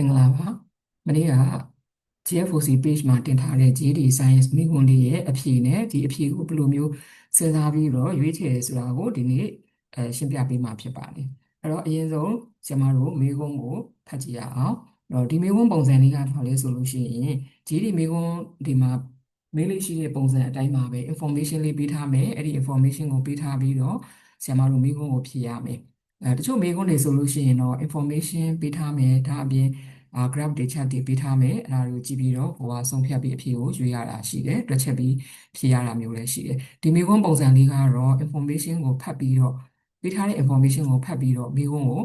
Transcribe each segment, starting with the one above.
င်္ဂလာပါမနေ့က GFOC page မှာတင်ထားတဲ့ GD Science မိခွန်းလေးရဲ့အဖြေနဲ့ဒီအဖြေကိုဘယ်လိုမျိုးစဉ်းစားပြီးတော့ရွေးချယ်ဆိုတာကိုဒီနေ့အဲရှင်းပြပေးမှာဖြစ်ပါတယ်အဲ့တော့အရင်ဆုံးဆရာမတို့မိခွန်းကိုဖတ်ကြည့်ရအောင်အဲ့တော့ဒီမိခွန်းပုံစံလေးကဘာလဲဆိုလို့ရှိရင် GD မိခွန်းဒီမှာမေးလို့ရှိတဲ့ပုံစံအတိုင်းပါပဲ information လေးပေးထားမယ်အဲ့ဒီ information ကိုပေးထားပြီးတော့ဆရာမတို့မိခွန်းကိုဖြေရမယ် အဲတချို့မေးခွန်းတွေဆိုလို့ရှိရင်တော့ information ပေးထားမယ်ဒါအပြင်အာ graph တွေ chart တွေပေးထားမယ်အဲ့ဒါတွေကိုကြည့်ပြီးတော့ဟိုကဆုံးဖြတ်ပြီးအဖြေကိုရွေးရတာရှိတယ်တွက်ချက်ပြီးဖြေရတာမျိုးလည်းရှိတယ်ဒီမေးခွန်းပုံစံလေးကတော့ information ကိုဖတ်ပြီးတော့ပေးထားတဲ့ information ကိုဖတ်ပြီးတော့မေးခွန်းကို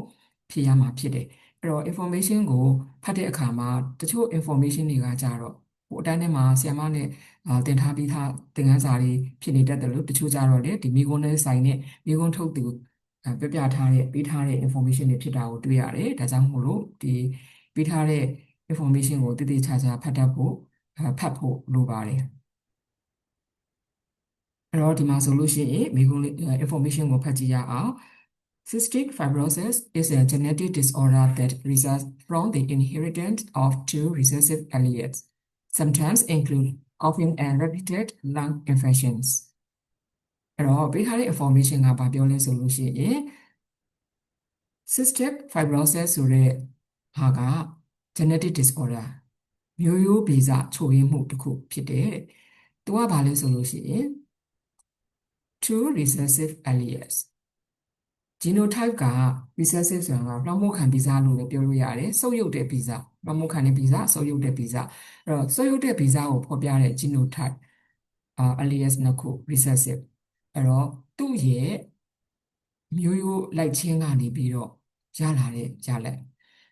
ဖြေရမှာဖြစ်တယ်အဲ့တော့ information ကိုဖတ်တဲ့အခါမှာတချို့ information တွေကကြတော့ဟိုအတိုင်းထဲမှာဆီယမနဲ့အာတင်ထားပြီးသားသင်ခန်းစာတွေဖြစ်နေတတ်တယ်လို့တချို့ကြတော့လေဒီမိခွန်းနဲ့ဆိုင်တဲ့မိခွန်းထုတ်သူ ပြပြထားတဲ့ပေးထားတဲ့ information တွေဖြစ်တာကိုတွေ့ရတယ်ဒါကြောင့်မို့လို့ဒီပေးထားတဲ့ information ကိုတည်တည်ချာချာဖတ်တတ်ဖို့ဖတ်ဖို့လိုပါတယ်အဲ့တော့ဒီမှာဆိုလို့ရှိရင်မိကုန်း information ကိုဖတ်ကြည့်ရအောင် Cystic fibrosis is a genetic disorder that results from the inheritance of two recessive alleles, sometimes include coughing and repeated lung infections. အဲ့တော့ပေးထားတဲ့ information ကဘာပြောလဲဆိုလို့ရှိရင် cystic fibrosis ဆိုတဲ့ဟာက genetic disorder မျိုးရိုးဗီဇချို့ယွင်းမှုတစ်ခုဖြစ်တယ်။သူကဘာလဲဆိုလို့ရှိရင် two recessive alleles genotype က recessive ဆိုတာကလွှမ်းမိုးခံဗီဇလို့လည်းပြောလို့ရတယ်။ဆုပ်ယုပ်တဲ့ဗီဇလွှမ်းမိုးခံတဲ့ဗီဇဆုပ်ယုပ်တဲ့ဗီဇအဲ့တော့ဆုပ်ယုပ်တဲ့ဗီဇကိုဖော်ပြတဲ့ genotype အာ alleles နှစ်ခု recessive အဲ့တော့သူ့ရဲ့မျိုးရိုးလိုက်ချင်းကနေပြီးတော့ရလာတဲ့ရလက်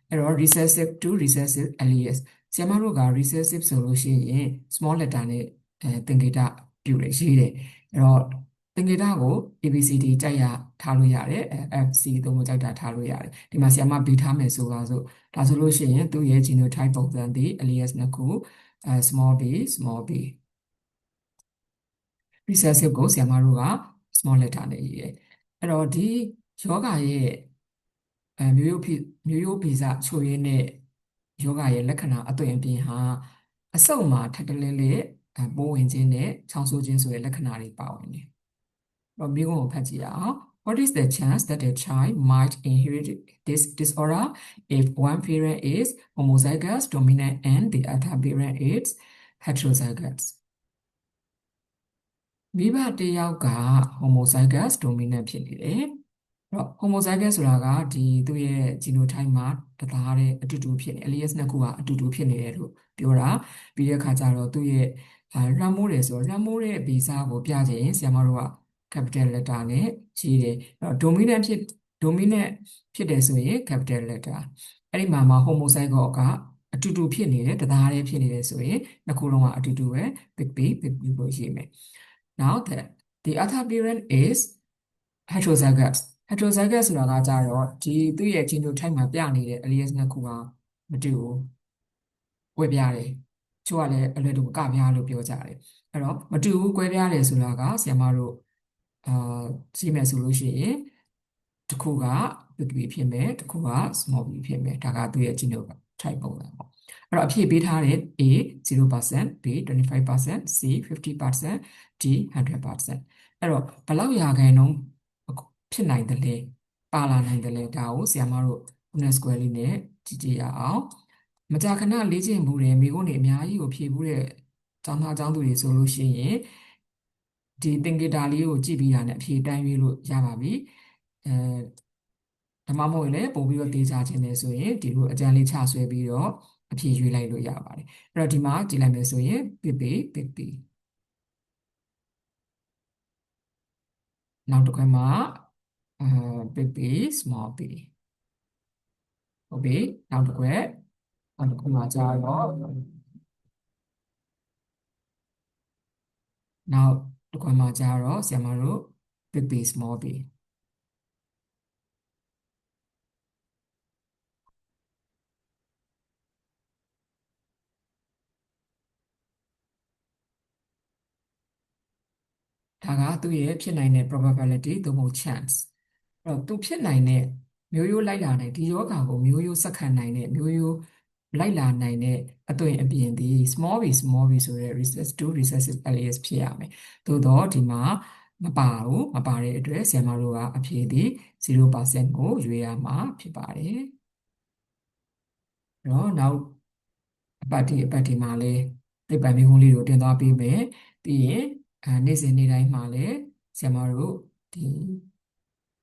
အဲ့တော့ recessive to recessive alleles ဆရာမတို့က recessive ဆိုလို့ရှိရင် small letter နဲ့အဲသင်္ကေတပြုတယ်ရေးတယ်အဲ့တော့သင်္ကေတကို ABCD ကြိုက်ရထားလို့ရတယ် FC သုံးမကြိုက်တာထားလို့ရတယ်ဒီမှာဆရာမပေးထားမယ်ဆိုပါစို့ဒါဆိုလို့ရှိရင်သူ့ရဲ့ genotype ပုံစံဒီ alias နှစ်ခုအဲ small b small b recessive ကိုဆရာမတို့က small letter နဲ့ရေးတယ်အဲ့တော့ဒီယောဂရဲ့အဲမျိုးရိုးဖြစ်မျိုးရိုးဗီဇချို့ရင်းတဲ့ယောဂရဲ့လက္ခဏာအသွင်အပြင်ဟာအဆုတ်မှာထပ်တလဲလဲပိုးဝင်ခြင်းနဲ့ချောင်းဆိုးခြင်းဆိုတဲ့လက္ခဏာတွေပါဝင်တယ်။တော့မိကုံကိုဖတ်ကြည့်ရအောင် What is the chance that a child might inherit this disorder if one parent is homozygous dominant and the other parent is heterozygous မိဘတစ်ယောက်က homozygous dominant ဖြစ်နေတယ်တော့ homozygous ဆိုတာကဒီသူ့ရဲ့ genotype မှာတသားတဲ့အတူတူဖြစ်နေ alias နှစ်ခုကအတူတူဖြစ်နေတယ်လို့ပြောတာပြီးတဲ့အခါကျတော့သူ့ရဲ့လွှမ်းမိုးတယ်ဆိုတော့လွှမ်းမိုးတဲ့ဗီဇကိုပြချင်ဆရာမတို့က capital letter နဲ့ရေးတယ်အဲ့တော့ dominant ဖြစ် dominant ဖြစ်တယ်ဆိုရင် capital letter အဲ့ဒီမှာမှာ homozygous ကအတူတူဖြစ်နေတယ်တသားတည်းဖြစ်နေတယ်ဆိုရင်နှစ်ခုလုံးကအတူတူပဲ big B big B လို့ရေးမယ် now that the other parent is heterozygous heterozygous ဆိုတာကကြတော့ဒီသူ့ရဲ့ genotype မှာပြနေတဲ့ alleles နှစ်ခုကမတူဘူး။ကွဲပြားတယ်။ချို့ကလည်းအလွယ်တကူကပြားလို့ပြောကြတယ်။အဲ့တော့မတူဘူးကွဲပြားတယ်ဆိုတာကဆရာမတို့အာကြည့်မယ်ဆိုလို့ရှိရင်တစ်ခုက big B ဖြစ်မယ်တစ်ခုက small b ဖြစ်မယ်ဒါကသူ့ရဲ့ genotype ပုံစံပေါ့။ အဲ့တော့အဖြေပေးထားတဲ့ A 0% B 25% C 50% D 100%အဲ့တော့ဘယ်လောက်ရာခိုင်နှုန်းဖြစ်နိုင်တယ်လဲပါလာနိုင်တယ်လဲဒါကိုဆရာမတို့ unit square လေးနဲ့ကြည့်ကြည့်ရအောင်မကြာခဏလေ့ကျင့်မှုတွေမိကုန်တွေအများကြီးကိုဖြည့်ဘူးတဲ့ကျောင်းသားကျောင်းသူတွေဆိုလို့ရှိရင်ဒီသင်္ကေတလေးကိုကြည့်ပြီးတာနဲ့အဖြေတိုင်းရွေးလို့ရပါပြီအဲဓမ္မမို့လည်းပို့ပြီးတော့တေးချခြင်းနဲ့ဆိုရင်ဒီလိုအကြံလေးချဆွဲပြီးတော့ အဖြေရွေးလိုက်လို့ရပါတယ်အဲ့တော့ဒီမှာကြည့်လိုက်မယ်ဆိုရင် big b big b နောက်တစ်ခွက်မှာအဲ big B small b ဟုတ်ပြီနောက်တစ်ခွက်နောက်တစ်ခွက်မှာကြာတော့နောက်တစ်ခွက်မှာကြာတော့ဆရာမတို့ big B small b ဒါကသူ့ရဲ့ဖြစ်နိုင်တဲ့ probability သို့မဟုတ် chance အဲ့တော့သူဖြစ်နိုင်တဲ့မျိုးရိုးလိုက်လာတဲ့ဒီယောဂါကိုမျိုးရိုးဆက်ခံနိုင်တဲ့မျိုးရိုးလိုက်လာနိုင်တဲ့အသွင်အပြင်သည် small v small v ဆိုတဲ့ recessive to recessive alias ဖြစ်ရမယ်သို့တော့ဒီမှာမပါဘူးမပါတဲ့အတွက်ဆရာမတို့ကအဖြေသည်0%ကိုရွေးရမှာဖြစ်ပါတယ်အဲ့တော့နောက်အပတ်ဒီအပတ်ဒီမှာလည်းသိပ္ပံမိကုန်းလေးကိုတင်သွားပေးမယ်ပြီးရင် အဲနေ့စဉ်နေ့တိုင်းမှာလည်းဆရာမတို့ဒီ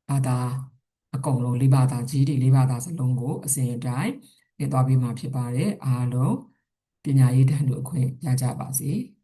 ဘာသာအကုန်လုံးလေးဘာသာကြီးတွေလေးဘာသာစလုံးကိုအစဉ်အတိုင်းတင်သွားပေးမှာဖြစ်ပါတယ်အားလုံးပညာရေးတန်းတို့အခွင့်ရကြပါစေ။